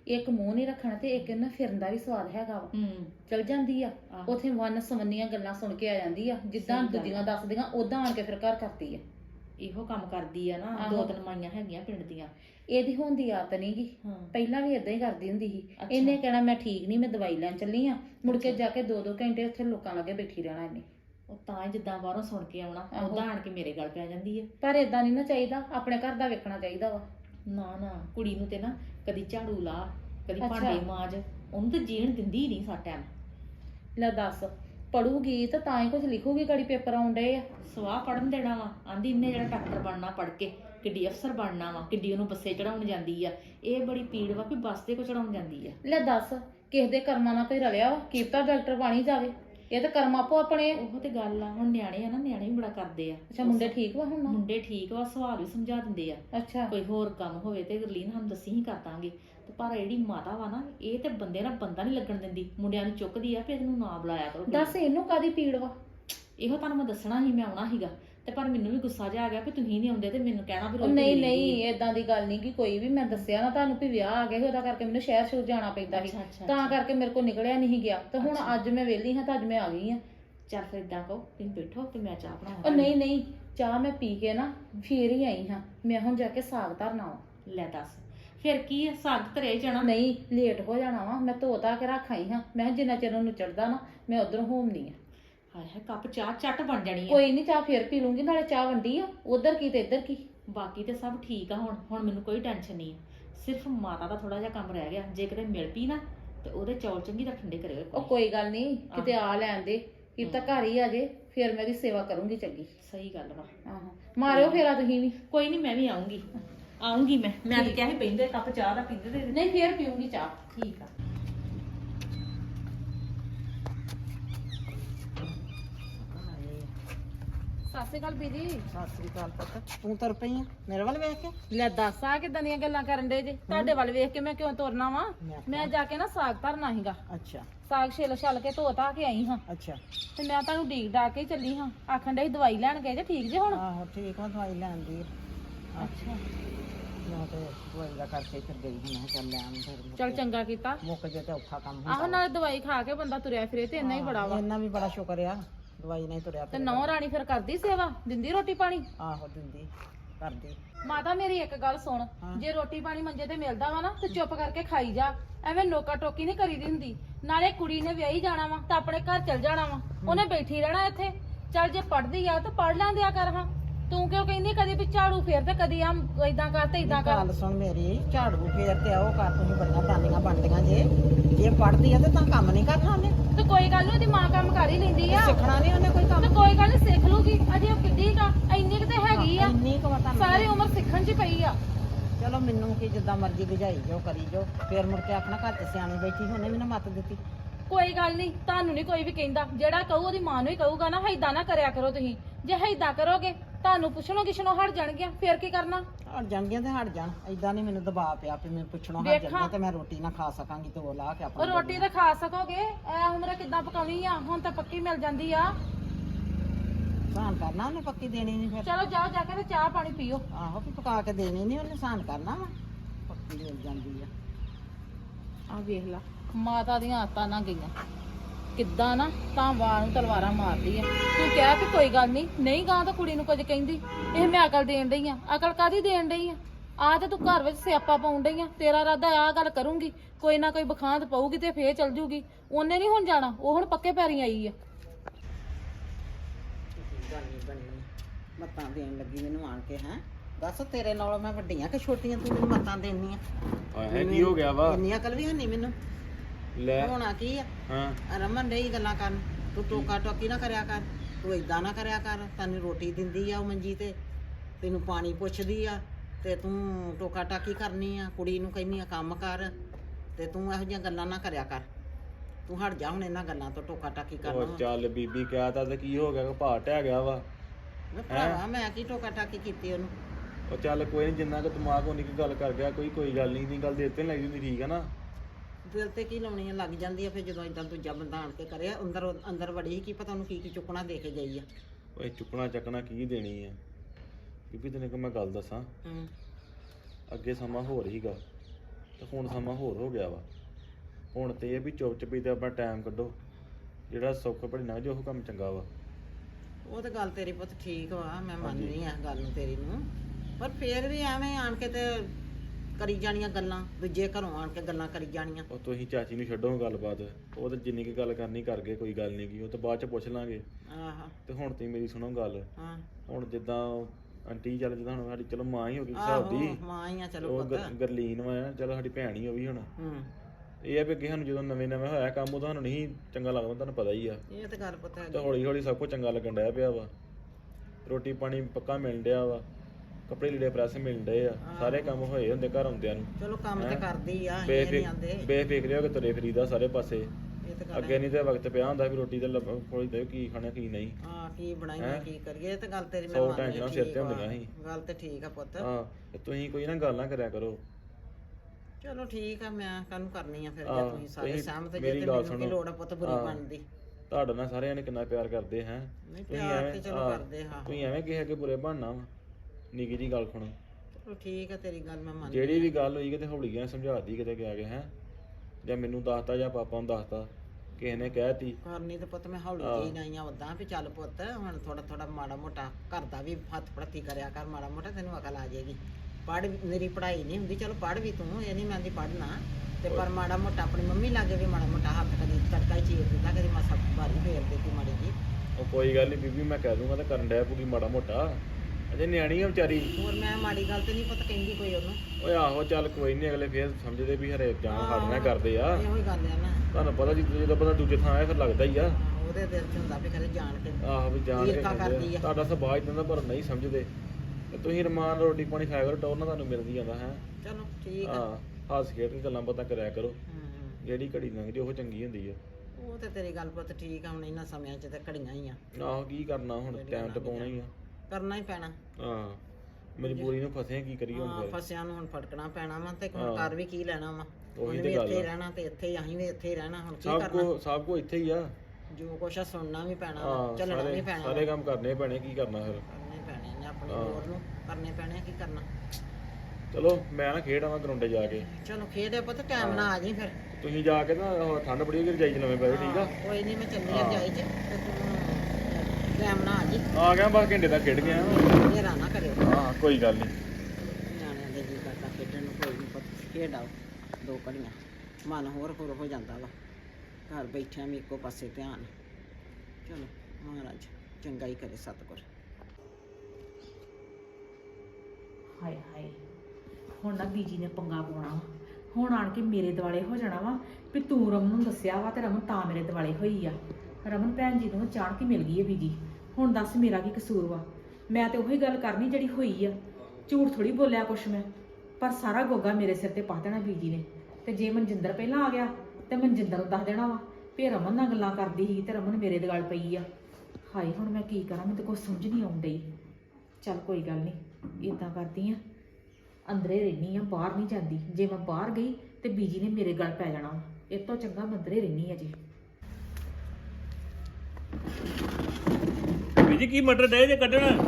ਇੱਕ ਮੂੰਹ ਨਹੀਂ ਰੱਖਣਾ ਤੇ ਇੱਕ ਨਾ ਫਿਰਨ ਦਾ ਵੀ ਸਵਾਦ ਹੈਗਾ ਵਾ। ਹੂੰ। ਚਲ ਜਾਂਦੀ ਆ। ਆਹੋ। ਉਥੇ ਵਨ ਸਵੰਨੀਆਂ ਗੱਲਾਂ ਸੁਣ ਕੇ ਆ ਜਾਂਦੀ ਆ। ਜਿੱਦਾਂ ਸਹੀ ਗੱਲ ਆ। ਦੂਜੀਆਂ ਦੱਸਦੀਆਂ ਉਦਾਂ ਆਣ ਕੇ ਫਿਰ ਘਰ ਕਰਦੀ ਆ। ਇਹੋ ਕੰਮ ਕਰਦੀ ਆ ਨਾ ਆਹੋ। ਦੋ ਤਿੰਨ ਮਾਈਆਂ ਹੈਗੀਆਂ ਪਿੰਡ ਦੀਆਂ। ਇਹਦੀ ਹੁੰਦੀ ਆਦਤ ਨੀ ਗੀ। ਹਾਂ। ਪਹਿਲਾਂ ਵੀ ਇਦਾਂ ਹੀ ਕਰਦੀ ਹੁੰਦੀ ਸੀ। ਅੱਛਾ। ਇਹਨੇ ਕਹਿਣਾ ਮੈਂ ਠੀਕ ਨਹੀਂ ਮੈਂ ਦਵਾਈ ਲੈਣ ਚੱਲੀ ਆ। ਮੁੜ ਕੇ ਜਾ ਕੇ 2-2 ਘੰਟੇ ਉੱਥੇ ਲੋਕਾਂ ਲਾਗੇ ਬੈਠੀ ਰਹਿਣਾ ਇਹਨੇ। ਉਹ ਤਾਂ ਹੀ ਜਿੱਦਾਂ ਬਾਹਰੋਂ ਸੁਣ ਕੇ ਆਉਣਾ ਆਹੋ। ਉਦਾਂ ਆਣ ਕੇ ਮੇਰੇ ਗਲ ਪੈ ਜਾਂਦੀ ਆ। ਪਰ ਇਦਾਂ ਨਹੀਂ ਨਾ ਚਾਹੀਦਾ। ਆਪਣੇ ਘਰ ਦਾ ਵੇਖਣਾ ਚਾਹੀਦਾ ਵਾ। ਨਾ ਨਾ ਕੁੜੀ ਨੂੰ ਤੇ ਨਾ ਕਦੀ ਝਾੜੂ ਲਾ ਕਦੀ ਅੱਛਾ। ਭਾਂਡੇ ਮਾਂਜ ਉਹਨੂੰ ਤੇ ਜੀਣ ਦਿੰਦੀ ਹੀ ਨਹੀਂ ਸਾ ਟਾਈਮ ਲੈ ਦੱਸ ਪੜੂਗੀ ਤਾਂ ਤਾਂ ਹੀ ਕੁਝ ਲਿਖੂਗੀ ਗੜੀ ਪੇਪਰ ਆਉਂਦੇ ਆ? ਸਵਾਹ ਪੜਨ ਦੇਣਾ ਵਾ ਆਂਦੀ ਇੰਨੇ ਜਿਹੜਾ ਡਾਕਟਰ ਬਣਨਾ ਪੜ ਕੇ ਕਿੱਡੀ ਅਫਸਰ ਬਣਨਾ ਵਾ ਕਿੱਡੀ ਉਹਨੂੰ ਬੱਸੇ ਚੜਾਉਣ ਜਾਂਦੀ ਆ। ਇਹ ਬੜੀ ਪੀੜ ਵਾ ਵੀ ਬੱਸ ਤੇ ਕੋ ਚੜਾਉਣ ਜਾਂਦੀ ਆ। ਲੈ ਦੱਸ ਕਿਸੇ ਦੇ ਕਰਮਾਂ ਨਾਲ ਕੋਈ ਰਲਿਆ ਵਾ? ਕੀਪਤਾ ਡਾਕਟਰ ਬਣੀ ਜਾਵੇ। ਇਹ ਤਾਂ ਕਰਮ ਆਪੋ ਆਪਣੇ ਉਹ ਤੇ ਗੱਲ ਆ ਹੁਣ ਨਿਆਣੇ ਆ ਨਾ ਨਿਆਣੇ ਵੀ ਬੜਾ ਕਰਦੇ ਆ। ਅੱਛਾ ਮੁੰਡੇ ਠੀਕ ਵਾ ਹੁਣ ਨਾ? ਮੁੰਡੇ ਠੀਕ ਵਾ ਸਵਾਲ ਵੀ ਸਮਝਾ ਦਿੰਦੇ ਆ। ਅੱਛਾ। ਕੋਈ ਹੋਰ ਕੰਮ ਹੋਵੇ ਤੇ ਗਰਲੀਨ ਹਮ ਦੱਸੀ ਹੀ ਕਰ ਦਾਂਗੇ। ਤੇ ਪਰ ਜਿਹੜੀ ਮਾਤਾ ਵਾ ਨਾ ਇਹ ਤੇ ਬੰਦੇ ਨਾਲ ਬੰਦਾ ਨਹੀਂ ਲੱਗਣ ਦਿੰਦੀ। ਮੁੰਡਿਆਂ ਨੂੰ ਚੁੱਕਦੀ ਆ ਫਿਰ ਇਹਨੂੰ ਨਾ ਬੁਲਾਇਆ ਕਰੋ। ਦੱਸ ਇਹਨੂੰ ਕਾਦੀ ਪੀੜ ਵਾ? ਇਹੋ ਤੁਹਾਨੂੰ ਮੈਂ ਦੱਸਣਾ ਸੀ ਮੈਂ ਆਉਣਾ ਸੀਗਾ। ਤੇ ਪਰ ਮੈਨੂੰ ਵੀ ਗੁੱਸਾ ਜਿਹਾ ਆ ਗਿਆ ਕਿ ਤੁਸੀਂ ਨਹੀਂ ਆਉਂਦੇ ਤੇ ਮੈਨੂੰ ਕਹਿਣਾ ਵੀ ਉਹ ਰੋਟੀ ਨਹੀਂ ਨਹੀਂ ਏਦਾਂ ਦੀ ਗੱਲ ਨਹੀਂ ਕਿ ਕੋਈ ਵੀ ਮੈਂ ਦੱਸਿਆ ਨਾ ਤੁਹਾਨੂੰ ਵੀ ਵਿਆਹ ਆ ਗਿਆ ਸੀ ਉਹਦਾ ਕਰਕੇ ਮੈਨੂੰ ਸ਼ਹਿਰ ਸ਼ੁਰ ਜਾਣਾ ਪੈਂਦਾ ਸੀ। ਅੱਛਾ, ਅੱਛਾ, ਤਾਂ ਅੱਛਾ। ਕਰਕੇ ਮੇਰੇ ਕੋਲ ਨਿਕਲਿਆ ਨਹੀਂ ਗਿਆ। ਤੇ ਹੁਣ ਅੱਜ ਮੈਂ ਵਿਹਲੀ ਹਾਂ ਤਾਂ ਅੱਜ ਮੈਂ ਆ ਗਈ ਆ ਚੱਲ ਫਿਰ ਇਦਾਂ ਕਹੋ ਤੁਸੀਂ ਬੈਠੋ ਤੇ ਮੈਂ ਚਾਹ ਬਣਾਵਾਂ ਉਹ ਨਹੀਂ ਨਹੀਂ ਚਾਹ ਮੈਂ ਪੀ ਕੇ ਨਾ ਫੇਰ ਹੀ ਆਈ ਹਾਂ। ਮੈਂ ਹੁਣ ਜਾ ਕੇ ਸਾਗ ਧਰਨਾ ਵਾ। ਲੈ ਦੱਸ ਫਿਰ ਕੀ ਆ, ਸਾਗ ਧਰੇ ਜਾਣਾ। ਨਹੀਂ ਲੇਟ ਹੋ ਜਾਣਾ ਵਾ। ਮੈਂ ਧੋ ਧਾ ਕੇ ਰੱਖ ਆਈ ਹਾਂ। ਮੈਂ ਕਿਹਾ ਜਿੰਨਾ ਚਿਰ ਉਹਨੂੰ ਚੜਦਾ ਨਾ ਮੈਂ ਉਧਰੋਂ ਹੋਮਨੀ ਆ। ਹਾਏ ਹਾਏ ਕੱਪ ਚਾਹ ਚੱਟ ਬਣ ਜਾਣੀ ਆ। ਕੋਈ ਨਹੀਂ ਚਾਹ ਫੇਰ ਪੀ ਲੂੰਗੀ ਨਾਲੇ ਚਾਹ ਵੰਡੀ ਆ। ਉਧਰ ਕੀ ਤੇ ਇੱਧਰ ਕੀ? ਬਾਕੀ ਤੇ ਸਭ ਠੀਕ ਆ ਹੁਣ ਹੁਣ ਮੈਨੂੰ ਕੋਈ ਟੈਨਸ਼ਨ ਨਹੀਂ ਆ। ਸਿਰਫ ਮਾਤਾ ਦਾ ਥੋੜਾ ਜਿਹਾ ਕੰਮ ਰਹਿ ਗਿਆ ਜੇ ਕਿਤੇ ਮਿਲ ਪਈ ਨਾ ਤੇ ਉਹਦੇ ਚੌਲ ਚੰਗੀ ਤਰ੍ਹਾਂ ਠੰਡੇ ਕਰਿਓ ਇੱਕ ਉਹ ਵਾਰੀ। ਕੋਈ ਗੱਲ ਨਹੀਂ ਕਿਤੇ ਆ ਲੈਣ ਦੇ। ਕੀ ਤਾਂ ਘਰ ਹੀ ਆ ਜੇ ਫੇਰ ਮੈਂ ਇਹਦੀ ਸੇਵਾ ਕਰੂੰਗੀ ਚੰਗੀ। ਸਹੀ ਗੱਲ ਵਾ। ਆਹੋ। ਮਾਰਿਓ ਫੇਰਾ ਤੁਸੀਂ ਵੀ। ਕੋਈ ਨਹੀਂ ਮੈਂ ਵੀ ਆਉਂਗੀ ਆਉਂਗੀ ਮੈਂ। ਮੈਂ ਤਾਂ ਕਿਹਾ ਸੀ ਬੈਂਦੇ ਕੱਪ ਚਾਹ ਦਾ ਪੀਂਦੇ ਤੇ ਨਹੀਂ ਫੇਰ ਪੀਉਂਗੀ ਚਾਹ। ਠੀਕ ਆ। ਸਤਿ ਸ਼੍ਰੀ ਅਕਾਲ ਬੀਜੀ। ਸਤਿ ਸ੍ਰੀ ਅਕਾਲ ਪੁੱਤ। ਤੂੰ ਤੁਰ ਪਈ ਆ ਮੇਰੇ ਵੱਲ ਵੇਖ ਕੇ? ਲੈ ਦੱਸ ਆ ਕਿਦਾਂ ਦੀਆਂ ਗੱਲਾਂ ਕਰਨ ਦੇ ਜੇ? ਤੁਹਾਡੇ ਵੱਲ ਵੇਖ ਕੇ ਮੈਂ ਕਿਉਂ ਤੁਰਨਾ ਵਾਂ? ਮੈਂ ਮੈਂ ਜਾ ਕੇ ਨਾ ਸਾਗ ਧਰਨਾ ਸੀਗਾ। ਅੱਛਾ। ਸਾਗ ਛਿੱਲ ਛਲ ਕੇ ਧੋ ਧਾ ਕੇ ਆਈ ਹਾਂ। ਅੱਛਾ। ਤੇ ਮੈਂ ਤੁਹਾਨੂੰ ਡੀਕ ਡਾ ਕੇ ਹੀ ਚੱਲੀ ਹਾਂ। ਆਖਣ ਡਈ ਦਵਾਈ ਲੈਣ ਗਏ ਜੇ ਠੀਕ ਜੇ ਹੁਣ? ਆਹੋ ਠੀਕ ਆ ਦਵਾਈ ਲੈਣ ਦੀ ਅੱਛਾ। ਮੈਂ ਤੇ ਦਵਾਈ ਦਾ ਕਰਕੇ ਫਿਰ ਗਈ ਹਾਂ ਮੈਂ ਕਿਹਾ ਚੱਲ ਫਿਰ ਚੰਗਾ ਕੀਤਾ। ਮੁੱਕ ਜੇ ਤੇ ਔਖਾ ਕੰਮ ਆਹੋ ਨਾਲ ਦਵਾਈ ਖਾ ਕੇ ਬੰਦਾ ਤੁਰਿਆ ਫਿਰੇ ਤੇ ਇੰਨਾ ਹੀ ਬੜਾ ਵਾ। ਇੰਨਾ ਵੀ ਬੜਾ ਸ਼ੁਕਰ ਆ। ਦਵਾਈ ਨਹੀਂ ਤੁਰਿਆ ਤੇ ਨੌ ਰਾਣੀ ਫਿਰ ਕਰਦੀ ਸੇਵਾ? ਦਿੰਦੀ ਰੋਟੀ ਪਾਣੀ? ਆਹੋ ਦਿੰਦੀ ਕਰਦੀ। ਮਾਤਾ ਮੇਰੀ ਇੱਕ ਗੱਲ ਸੁਣ। ਹਾਂ। ਜੇ ਰੋਟੀ ਪਾਣੀ ਮੰਜੇ ਤੇ ਮਿਲਦਾ ਵਾ ਨਾ ਤੇ ਚੁੱਪ ਕਰਕੇ ਖਾਈ ਜਾ। ਐਵੇਂ ਨੋਕਾ ਟੋਕੀ ਨਹੀਂ ਕਰੀਦੀ ਹੁੰਦੀ। ਨਾਲੇ ਕੁੜੀ ਨੇ ਵਿਆਹੀ ਜਾਣਾ ਵਾ ਤਾਂ ਆਪਣੇ ਘਰ ਚਲ ਜਾਣਾ ਵਾ। ਉਹਨੇ ਬੈਠੀ ਰਹਿਣਾ ਇੱਥੇ। ਚੱਲ ਜੇ ਪੜਦੀ ਆ ਤਾਂ ਪੜ ਲੈਂਦਿਆ ਕਰ ਹਾਂ। ਤੂੰ ਕਿਉਂ ਕਹਿੰਦੀ ਕਦੀ ਵੀ ਝਾੜੂ ਫੇਰ ਤੇ ਕਦੀ ਆ ਇਦਾਂ ਕਰ ਤੇ ਇਦਾਂ ਕਰ। ਗੱਲ ਸੁਣ ਮੇਰੀ ਝਾੜੂ ਫੇਰ ਤੇ ਉਹ ਕਰ ਤੁਸੀਂ ਬੜੀਆਂ ਦਾਨੀਆਂ ਬਣਦੀਆਂ ਜੇ। ਜੇ ਪੜਦੀ ਆ ਤੇ ਤਾਂ ਕੰਮ ਨਹੀਂ ਕਰਨਾ ਉਹਨੇ ਤੇ ਕੋਈ ਗੱਲ ਨੀ ਉਹਦੀ ਮਾਂ ਕੰਮ ਕਰ ਹੀ ਲੈਂਦੀ ਆ। ਸਿੱਖਣਾ ਨਹੀਂ ਉਹਨੇ ਕੋਈ ਤੇ ਕੰਮ ਕੋਈ ਗੱਲ ਨੀ ਸਿੱਖ ਲੂਗੀ। ਅਜੇ ਉਹ ਕਿੱਡੀ ਕਾ ਇੰਨੀ ਕੁ ਤੇ ਹੈਗੀ ਆ। ਇੰਨੀ ਕੁ ਵਟਾ ਸਾਰੀ ਉਮਰ ਸਿੱਖਣ 'ਚ ਹੀ ਪਈ ਆ। ਚਲੋ ਮੈਨੂੰ ਕੀ ਜਿੱਦਾਂ ਮਰਜ਼ੀ ਬੁਝਾਈ ਜੋ ਕਰੀ ਜੋ ਫੇਰ ਮੁੜ ਕੇ ਆਖਣਾ ਘਰ ਚ ਸਿਆਣੀ ਬੈਠੀ ਉਹਨੇ ਮੈਨੂੰ ਮੱਤ ਦਿੱਤੀ। ਕੋਈ ਗੱਲ ਨਹੀਂ ਤੁਹਾਨੂੰ ਨਹੀਂ ਕੋਈ ਵੀ ਕਹਿੰਦਾ। ਜਿਹੜਾ ਕਹੂ ਉਹਦੀ ਮਾਂ ਨੂੰ ਹੀ ਕਹੂਗਾ ਨਾ ਹੈਦਾਂ ਨਾ ਕਰਿਆ ਕਰੋ ਤੁਸੀਂ। ਜੇ ਹੈਦਾਂ ਕਰੋਗੇ ਤੁਹਾਨੂੰ ਪੁੱਛਣੋ ਕਿਛਣੋ ਹਟ ਜਾਣਗੀਆਂ ਫੇਰ ਕੀ ਕਰਨਾ? ਹਟ ਜਾਣਗੀਆਂ ਤੇ ਹਟ ਜਾਣ ਐਦਾਂ ਨਹੀਂ ਮੈਨੂੰ ਦਬਾਅ ਪਿਆ ਵੀ ਮੈਨੂੰ ਪੁੱਛਣੋਂ ਹਟ ਵੇਖਾਂ। ਜਾਣਗੀਆਂ ਤੇ ਮੈਂ ਰੋਟੀ ਨਾ ਖਾ ਸਕਾਂਗੀ ਤੇ ਉਹ ਲਾ ਕੇ ਉਹ ਆਪਣੀ ਰੋਟੀ ਤਾਂ ਖਾ ਸਕੋਗੇ ਐ ਉਮਰੇ ਕਿੱਦਾਂ ਪਕਾਉਣੀ ਆ? ਹੁਣ ਤਾਂ ਪੱਕੀ ਮਿਲ ਜਾਂਦੀ ਆ। ਸਾਨ ਕਰਨਾ ਉਹਨੇ ਪੱਕੀ ਦੇਣੀ ਨਹੀਂ ਫਿਰ? ਚਲੋ ਜਾਓ ਜਾ ਕੇ ਤੇ ਚਾਹ ਪਾਣੀ ਪੀਓ। ਆਹੋ ਵੀ ਪਕਾ ਕੇ ਦੇਣੀ ਨਹੀਂ ਉਹਨੇ ਸਾਨ ਕਰਨਾ ਵਾ। ਪੱਕੀ ਮਿਲ ਜਾਂਦੀ ਆ। ਆ ਵੇਖ ਲਾ ਮਾਤਾ ਦੀਆਂ ਆਤਾਂ ਨਾ ਗਈਆਂ। ਕਿੱਦਾਂ ਨਾ ਤਾਂ ਵਾਲ ਨੂੰ ਤਲਵਾਰਾਂ ਮਾਰਦੀ ਆ। ਤੂੰ ਕਹਿ ਵੀ ਕੋਈ ਗੱਲ ਨਹੀਂ ਨਹੀਂ ਗਾਂ ਤਾਂ ਕੁੜੀ ਨੂੰ ਕੁਝ ਕਹਿੰਦੀ। ਇਹ ਮੈਂ ਅਕਲ ਦੇਣ ਡਈ ਆ। ਅਕਲ ਕਾਦੀ ਦੇਣ ਡਈ ਆ? ਆ ਤੇ ਤੂੰ ਘਰ ਵਿੱਚ ਸਿਆਪਾ ਪਾਉਣ ਡਈ ਆ। ਤੇਰਾ ਰਾਦਾ ਆ ਗੱਲ ਕਰੂੰਗੀ। ਕੋਈ ਨਾ ਕੋਈ ਬਖਾਂਤ ਪਊਗੀ ਤੇ ਫੇਰ ਚਲ ਜੂਗੀ। ਉਹਨੇ ਨਹੀਂ ਹੁਣ ਜਾਣਾ ਉਹ ਹੁਣ ਪੱਕੇ ਪੈਰੀਂ ਆਈ ਆ। ਮੱਤਾਂ ਦੇਣ ਲੱਗੀ ਮੈਨੂੰ ਆਣ ਕੇ ਹੈ? ਦੱਸ ਤੇਰੇ ਨਾਲੋਂ ਮੈਂ ਵੱਡੀਆਂ ਕਿ ਛੋਟੀਆਂ? ਤੂੰ ਮੈਨੂੰ ਮੱਤਾਂ ਦੇਣੀਆਂ ਆਇਆ ਕੀ ਹੋ ਗਿਆ ਵਾ? ਇੰਨੀ ਅਕਲ ਵੀ ਹੈ ਨਹੀਂ ਮੈਨੂੰ। ਲੈ। ਹੋਣਾ ਕੀ ਆ? ਹਾਂ। ਰਮਨ ਡਈ ਗੱਲਾਂ ਕਰਨ। ਤੂੰ ਟੋਕਾ ਟੋਕੀ ਨਾ ਕਰਿਆ ਕਰ। ਤੂੰ ਇਦਾਂ ਨਾ ਕਰਿਆ ਕਰ। ਤੈਨੂੰ ਰੋਟੀ ਦਿੰਦੀ ਆ ਉਹ ਮੰਜੀ ਤੇ। ਤੈਨੂੰ ਪਾਣੀ ਪੁੱਛਦੀ ਆ। ਤੇ ਤੂੰ ਟੋਕਾ ਟਾਕੀ ਕਰਨੀ ਆ। ਕੁੜੀ ਨੂੰ ਕਹਿੰਨੀ ਆ ਕੰਮ ਕਰ। ਤੇ ਤੂੰ ਇਹੋ ਜਿਹੀਆਂ ਗੱਲਾਂ ਨਾ ਕਰਿਆ ਕਰ। ਤੂੰ ਹਟ ਜਾ ਹੁਣ ਇਹਨਾਂ ਗੱਲਾਂ ਤੋਂ ਟੋਕਾ ਟਾਕੀ ਉਹ ਕਰਨਾ ਚੱਲ ਬੀਬੀ ਕਿਹਾ ਤਾਂ ਕੀ ਹੋ ਗਿਆ? ਭਾਰ ਟਹਿ ਗਿਆ ਵਾ। ਮੈਂ ਭਰਾਵਾ ਮੈਂ ਕੀ ਟੋਕਾ ਟਾਕੀ ਕੀਤੀ ਉਹਨੂੰ? ਉਹ ਚੱਲ ਕੋਈ ਨਹੀਂ ਜਿੰਨਾ ਕੁ ਦਿਮਾਗ ਹੋਣੀ ਕੀ ਗੱਲ ਕਰ ਗਿਆ ਕੋਈ ਕੋਈ ਗੱਲ ਨਹੀਂ ਦੀ ਗੱਲ ਦੇ ਤੇ ਲੱਗਦੀ ਹੁੰਦੀ ਠੀਕ ਆ ਨਾ? ਦਿਲ ਤੇ ਕੀ ਲਾਉਣੀ ਆ ਲੱਗ ਜਾਂਦੀ ਆ ਫਿਰ ਜਦੋਂ ਇਦਾਂ ਦੂਜਾ ਬੰਦਾ ਆਣ ਕੇ ਕਰਿਆ ਅੰਦਰ ਅੰਦਰ ਵੜੀ ਸੀ, ਕੀ ਪਤਾ ਉਹਨੂੰ ਕੀ ਕੀ ਚੁੱਕਣਾ ਦੇ ਕੇ ਗਈ ਆ। ਓਏ ਚੁੱਕਣਾ ਚੱਕਣਾ ਕੀ ਦੇਣੀ ਆ? ਬੀਬੀ ਤੈਨੂੰ ਕਿ ਮੈਂ ਗੱਲ ਦੱਸਾਂ। ਹੂੰ। ਅੱਗੇ ਸਮਾਂ ਹੋਰ ਹੀਗਾ ਤੇ ਹੁਣ ਸਮਾਂ ਹੋਰ ਹੋ ਗਿਆ ਵਾ। ਹੁਣ ਤੇ ਇਹ ਵੀ ਚੁੱਪ ਚਪੀ ਤੇ ਆਪਣਾ ਟਾਈਮ ਕੱਢੋ। ਜਿਹੜਾ ਸੁੱਖ ਭੜੀ ਨਾ ਜੋ ਉਹ ਕੰਮ ਚੰਗਾ ਵਾ। ਉਹ ਤਾਂ ਗੱਲ ਤੇਰੀ ਪੁੱਤ ਠੀਕ ਵਾ ਮੈਂ ਮੰਨਦੀ ਆ ਗੱਲ ਨੂੰ ਤੇਰੀ ਨੂੰ। ਪਰ ਫੇਰ ਵੀ ਐਵੇਂ ਆਣ ਕੇ ਤੇ ਕਰੀ ਜਾਣੀਆਂ ਗੱਲਾਂ ਦੂਜੇ ਘਰੋਂ ਆਣ ਕੇ ਗੱਲਾਂ ਕਰੀ ਜਾਣੀਆਂ। ਉਹ ਤੁਸੀਂ ਚਾਚੀ ਨੂੰ ਛੱਡੋ ਗੱਲਬਾਤ ਉਹ ਤਾਂ ਜਿੰਨੀ ਕੀ ਗੱਲ ਕਰਨੀ ਕਰ ਗਏ ਕੋਈ ਗੱਲ ਨਹੀਂ ਕੀ ਉਹ ਤਾਂ ਬਾਅਦ ਚ ਪੁੱਛ ਲਾਂਗੇ। ਆਹ। ਤੇ ਹੁਣ ਤੁਸੀਂ ਮੇਰੀ ਸੁਣੋ ਗੱਲ। ਹਾਂ। ਹੁਣ ਜਿੱਦਾਂ ਆਂਟੀ ਚੱਲ ਜਿੱਦਾਂ ਹੁਣ ਸਾਡੀ ਚਲੋ ਮਾਂ ਹੀ ਹੋ ਗਈ ਹਿਸਾਬ ਆਹੋ ਦੀ ਮਾਂ ਹੀ ਆ ਚਲੋ ਉਹ ਪੁੱਤ। ਗ- ਗਰਲੀਨ ਵਾ ਨਾ, ਚਲੋ ਸਾਡੀ ਭੈਣ ਹੀ ਉਹ ਵੀ ਹੁਣ। ਹੂੰ। ਇਹ ਆ ਵੀ ਅੱਗੇ ਸਾਨੂੰ ਜਦੋਂ ਨਵੇਂ ਨਵੇਂ ਹੋਇਆ ਕੰਮ ਉਹ ਤੁਹਾਨੂੰ ਨਹੀਂ ਚੰਗਾ ਲੱਗਦਾ ਤੁਹਾਨੂੰ ਪਤਾ ਹੀ ਆ। ਇਹ ਤਾਂ ਗੱਲ ਪਤਾ ਤੇ ਹੈ ਹੌਲੀ ਹੌਲੀ ਸਭ ਕੁਝ ਚੰਗਾ ਲੱਗਣ ਡਿਆ ਪਿਆ ਵਾ। ਰੋਟੀ ਪਾਣੀ ਪੱਕਾ ਮਿਲ ਡਿਆ ਵਾ। ਕੱਪੜੇ ਲੀੜੇ ਪ੍ਰੈਸ ਮਿਲ ਡਏ ਆ ਸਾਰੇ ਕੰਮ ਹੋਏ ਹੁੰਦੇ ਘਰ ਆਉਂਦਿਆਂ ਨੂੰ ਚਲੋ ਕੰਮ ਤੇ ਹੈਂ? ਕਰਦੀ ਆ ਇਹ ਨਹੀਂ ਬੇਫਿਕ ਆਂਦੇ ਬੇਫਿਕਰੇ ਹੋ ਕੇ ਤੁਰੇ ਫਰੀਦਾ ਸਾਰੇ ਪਾਸੇ ਇਹ ਤਾਂ ਗੱਲ ਅੱਗੇ ਨਹੀਂ ਤੇ ਵਕਤ ਪਿਆ ਹੁੰਦਾ ਵੀ ਰੋਟੀ ਤੇ ਕੋਈ ਦੇ ਕੀ ਖਾਣਾ ਕੀ ਨਹੀਂ ਹਾਂ ਕੀ ਬਣਾਈਏ ਹੈਂ? ਕੀ ਕਰੀਏ ਇਹ ਤਾਂ ਗੱਲ ਤੇਰੀ ਮੈਂ ਸੌ ਮੰਨਦੀ ਟੈਨਸ਼ਨਾਂ ਸਿਰ ਠੀਕ ਤੇ ਵਾ। ਹੁੰਦੀਆਂ ਸੀ। ਗੱਲ ਤੇ ਠੀਕ ਆ ਪੁੱਤ ਹਾਂ ਤੇ ਤੁਸੀਂ ਕੋਈ ਨਾ ਗੱਲ ਨਾ ਕਰਿਆ ਕਰੋ ਚਲੋ ਠੀਕ ਆ ਮੈਂ ਕਾਹਨੂੰ ਕਰਨੀ ਆ ਫਿਰ ਜੇ ਹਾਂ, ਤੁਸੀਂ ਸਾਰੇ ਤੁਸੀਂ ਸਹਿਮਤ ਜੇ ਮੇਰੀ ਤੇ ਗੱਲ ਮੈਨੂੰ ਕੀ ਸੁਣੋ। ਲੋੜ ਆ ਪੁੱਤ ਬੁਰੀ ਹਾਂ। ਬਣਦੀ ਤੁਹਾਡਾ ਨਾਲ ਸਾਰਿਆਂ ਨੇ ਕਿੰਨਾ ਪਿਆਰ ਕਰਦੇ ਹੈ ਨਹੀਂ ਪਿਆਰ ਤੇ ਚਲੋ ਕਰਦੇ ਹਾਂ ਤੁਸੀਂ ਐਵੇਂ ਕਿਸੇ ਅੱਗੇ ਬੁਰੇ ਬਣਨਾ ਵਾ ਨਿੱਕੀ ਜੀ ਗੱਲ ਸੁਣੋ। ਚਲੋ ਠੀਕ ਆ ਤੇਰੀ ਗੱਲ ਮੈਂ ਮੰਨ ਜਿਹੜੀ ਵੀ ਗੱਲ ਹੋਈ ਕਿਤੇ ਹੌਲੀ ਗਿਆ ਸਮਝਾਤੀ ਕਿਤੇ ਗਿਆ ਗਿਆ ਹੈ? ਜਾਂ ਮੈਨੂੰ ਦੱਸਤਾ ਜਾਂ ਪਾਪਾ ਨੂੰ ਦੱਸਤਾ ਕਿਸੇ ਨੇ ਕਹਿਤੀ। ਕਰਨੀ ਤੇ ਪੁੱਤ ਮੈਂ ਹੌਲੀ ਹਾਂ। ਜਿਹੀ ਨਹੀਂ ਆ ਉਦਾਂ ਵੀ ਚੱਲ ਪੁੱਤ ਹੁਣ ਥੋੜਾ ਥੋੜਾ ਮਾੜਾ ਮੋਟਾ ਘਰ ਦਾ ਵੀ ਹੱਥ ਪੜਤੀ ਕਰਿਆ ਕਰ ਮਾੜਾ ਮੋਟਾ ਤੈਨੂੰ ਅਕਲ ਆ ਜਾਏਗੀ। ਪੜ ਮੇਰੀ ਪੜ੍ਹਾਈ ਨਹੀਂ ਹੁੰਦੀ ਚਲੋ ਪੜ ਵੀ ਤੂੰ ਇਹ ਨਹੀਂ ਮੈਂ ਦੀ ਪੜਨਾ ਤੇ ਪਰ ਮਾੜਾ ਮੋਟਾ ਆਪਣੀ ਮੰਮੀ ਲਾਗੇ ਵੀ ਮਾੜਾ ਮੋਟਾ ਹੱਥ ਕਦੀ ਤੜਕਾ ਹੀ ਚੀਰ ਦਿੱਤਾ ਕਦੀ ਮਸਾ ਬਾਰੀ ਫੇਰ ਦਿੱਤੀ ਮਾੜੀ ਜੀ ਉਹ ਕੋਈ ਗੱਲ ਨਹੀਂ ਬੀਬੀ ਮੈਂ ਕਹਿ ਦੂੰਗਾ ਤਾਂ ਕਰਨ ਡਿਆ ਪੂਰੀ ਮਾੜਾ ਮੋਟਾ। ਅਜੇ ਨਿਆਣੀ ਆ ਵਿਚਾਰੀ। ਹੋਰ ਮੈਂ ਮਾੜੀ ਗੱਲ ਤੇ ਨਹੀਂ ਪਤਾ ਕਹਿੰਦੀ ਕੋਈ ਉਹਨੂੰ। ਓਏ ਆਹੋ ਚੱਲ ਕੋਈ ਨਹੀਂ ਅਗਲੇ ਫੇਰ ਸਮਝਦੇ ਵੀ ਹਰੇ ਜਾਨ ਸਾਡੇ ਨਾਲ ਕਰਦੇ ਆ। ਇਹੋ ਹੀ ਗੱਲ ਆ ਨਾ। ਤੁਹਾਨੂੰ ਪਤਾ ਜੀ ਜਦੋਂ ਬੰਦਾ ਦੂਜੇ ਥਾਂ ਆਏ ਫਿਰ ਲੱਗਦਾ ਹੀ ਆ। ਹਾਂ, ਉਹਦੇ ਦਿਲ ਚ ਹੁੰਦਾ ਵੀ ਖਰੇ ਜਾਣ ਕੇ ਆਹੋ ਵੀ ਜਾਣ ਕੇ ਈਰਖਾ ਕਹਿੰਦੇ ਕਰਦੀ ਆ। ਆ। ਤੁਹਾਡਾ ਸੁਭਾਅ ਇਦਾਂ ਦਾ ਪਰ ਨਹੀਂ ਸਮਝਦੇ। ਤੇ ਤੁਸੀਂ ਰਮਾਨ ਰੋਟੀ ਪਾਣੀ ਖਾਇਆ ਕਰੋ ਟੌਰ ਨਾਲ ਤੁਹਾਨੂੰ ਮਿਲਦੀ ਜਾਂਦਾ ਹੈ। ਚਲੋ ਠੀਕ ਆ। ਹਾਂ ਹੱਸ ਖੇਡ ਕੇ ਗੱਲਾਂ ਬਾਤਾਂ ਕਰਿਆ ਕਰੋ। ਹੂੰ। ਜਿਹੜੀ ਘੜੀ ਲੰਘ ਜੇ ਉਹ ਚੰਗੀ ਹੁੰਦੀ ਆ। ਉਹ ਤੇ ਤੇਰੀ ਗੱਲ ਪੁੱਤ ਠੀਕ ਆ ਹੁਣ ਇਹਨਾਂ ਸਮਿਆਂ 'ਚ ਤੇ ਘੜੀਆਂ ਹੀ ਆ। ਆਹੋ ਕੀ ਕਰਨਾ ਹੁਣ ਟਾਈਮ ਤੇ ਪਾਉਣਾ ਹੀ ਆ। ਕਰਨਾ ਹੀ ਪੈਣਾ। ਹਾਂ ਮਜਬੂਰੀ ਨੂੰ ਫਸੇ ਕੀ ਕਰੀਏ ਹੁਣ ਫਿਰ? ਫਸਿਆਂ ਨੂੰ ਹੁਣ ਫੜਕਣਾ ਪੈਣਾ ਵਾ ਤੇ ਹੁਣ ਹਾਂ। ਕਰ ਵੀ ਕੀ ਲੈਣਾ ਵਾ? ਉਹੀ ਉਹਨੇ ਤੇ ਵੀ ਗੱਲ ਇੱਥੇ ਹੀ ਆ। ਰਹਿਣਾ ਤੇ ਇੱਥੇ ਹੀ ਅਸੀਂ ਵੀ ਇੱਥੇ ਹੀ ਰਹਿਣਾ ਹੁਣ ਕੀ ਸਭ ਕਰਨਾ? ਕੋ ਸਭ ਕੋ ਇੱਥੇ ਹੀ ਆ। ਜੋ ਕੁਛ ਆ ਸੁਣਨਾ ਵੀ ਪੈਣਾ ਵਾ, ਹਾਂ ਚੱਲਣਾ ਸਾਰੇ ਵੀ ਪੈਣਾ ਸਾਰੇ ਕੰਮ ਕਰਨੇ ਪੈਣੇ ਕੀ ਕਰਨਾ ਫਿਰ? ਕਰਨੇ ਪੈਣੇ ਨੇ ਆਪਣੀ ਹਾਂ। ਲੋੜ ਨੂੰ ਕਰਨੇ ਪੈਣੇ ਆ, ਕੀ ਕਰਨਾ? ਚਲੋ ਮੈਂ ਨਾ ਖੇਡ ਆਵਾਂ ਗਰਾਉਂਡੇ ਜਾ ਕੇ। ਚਲੋ ਖੇਡੇ ਪੁੱਤ ਟਾਈਮ ਨਾਲ ਆ ਜੀ ਫਿਰ। ਤੁਸੀਂ ਜਾ ਕੇ ਨਾ ਉਹ ਠੰਡ ਬੜੀ ਹੋ ਰਜਾਈ ਚ ਪਏ ਠੀਕ ਆ? ਕੋਈ ਨਹੀਂ ਮੈਂ ਚੱਲੀ ਆ ਹਾਂ। ਜਾਈ ਚ ਤੇ ਤੂੰ ਟਾਈਮ ਨਾਲ ਆ ਜੀ ਆ ਗਿਆ ਬਸ ਘੰਟੇ ਤੱਕ ਖੇਡ ਗਿਆ ਹਨੇਰਾ ਨਾ ਕਰਿਓ ਹਾਂ ਕੋਈ ਗੱਲ ਨਹੀਂ ਨਿਆਣਿਆਂ ਦੇ ਜੀ ਕਰਦਾ ਖੇਡਣ ਨੂੰ ਕੋਈ ਨਹੀਂ ਪਤਾ ਖੇਡ ਆਓ ਦੋ ਘੜੀਆਂ। ਮਨ ਹੋਰ ਹੋਰ ਹੋ ਜਾਂਦਾ ਵਾ। ਘਰ ਬੈਠਿਆਂ ਵੀ ਇੱਕੋ ਪਾਸੇ ਧਿਆਨ। ਚਲੋ ਮਹਾਰਾਜ ਚੰਗਾ ਹੀ ਕਰੇ ਸਤਿਗੁਰ। ਹਾਏ ਹਾਏ ਹੁਣ ਨਾ ਬੀਜੀ ਨੇ ਪੰਗਾ ਪਾਉਣਾ ਵਾ। ਹੁਣ ਆਣ ਕੇ ਮੇਰੇ ਦਿਵਾਲੇ ਹੋ ਜਾਣਾ ਵਾ। ਵੀ ਤੂੰ ਰਮਨ ਨੂੰ ਦੱਸਿਆ ਵਾ ਤੇ ਰਮਨ ਤਾਂ ਮੇਰੇ ਦਿਵਾਲੇ ਹੋਈ ਆ। ਰਮਨ ਭੈਣ ਜੀ ਨੂੰ ਚਾਣ ਕੇ ਮਿਲ ਗਈ ਹੈ ਬੀਜੀ। ਹੁਣ ਦੱਸ ਮੇਰਾ ਕੀ ਕਸੂਰ ਵਾ? ਮੈਂ ਤੇ ਉਹੀ ਗੱਲ ਕਰਨੀ ਜਿਹੜੀ ਹੋਈ ਆ। ਝੂਠ ਥੋੜੀ ਬੋਲਿਆ ਕੁਛ ਮੈਂ, ਪਰ ਸਾਰਾ ਗੋਗਾ ਮੇਰੇ ਸਿਰ ਤੇ ਪਾ ਦੇਣਾ ਬੀਜੀ ਨੇ। ਤੇ ਜੇ ਮਨਜਿੰਦਰ ਪਹਿਲਾਂ ਆ ਗਿਆ, ਤੇ ਮਨਜਿੰਦਰ ਨੂੰ ਦੱਸ ਦੇਣਾ ਵਾ ਵੀ ਰਮਨ ਨਾਲ ਗੱਲਾਂ ਕਰਦੀ ਸੀ ਤੇ ਰਮਨ ਮੇਰੇ ਦੇ ਗੱਲ ਪਈ ਆ। ਹਾਏ, ਹੁਣ ਮੈਂ ਕੀ ਕਰਾਂ? ਮੈਨੂੰ ਤਾਂ ਕੁਛ ਸਮਝ ਨਹੀਂ ਆਉਂਦੀ ਚੱਲ ਕੋਈ ਗੱਲ ਨਹੀਂ ਇਦਾਂ ਕਰਦੀ ਆ। ਅੰਦਰੇ ਰਹਿਨੀ ਆ, ਬਾਹਰ ਨਹੀਂ ਜਾਂਦੀ। ਜੇ ਮੈਂ ਬਾਹਰ ਗਈ ਤੇ ਬੀਜੀ ਨੇ ਮੇਰੇ ਗੱਲ ਪੈ ਜਾਣਾ ਇਹ ਤੋਂ ਚੰਗਾ ਮੈਂ ਅੰਦਰੇ ਰਹਿਨੀ ਆ ਜੀ। ਬੀਜੀ ਕੀ ਮਟਰ ਡੇ ਜੇ ਕੱਢਣ?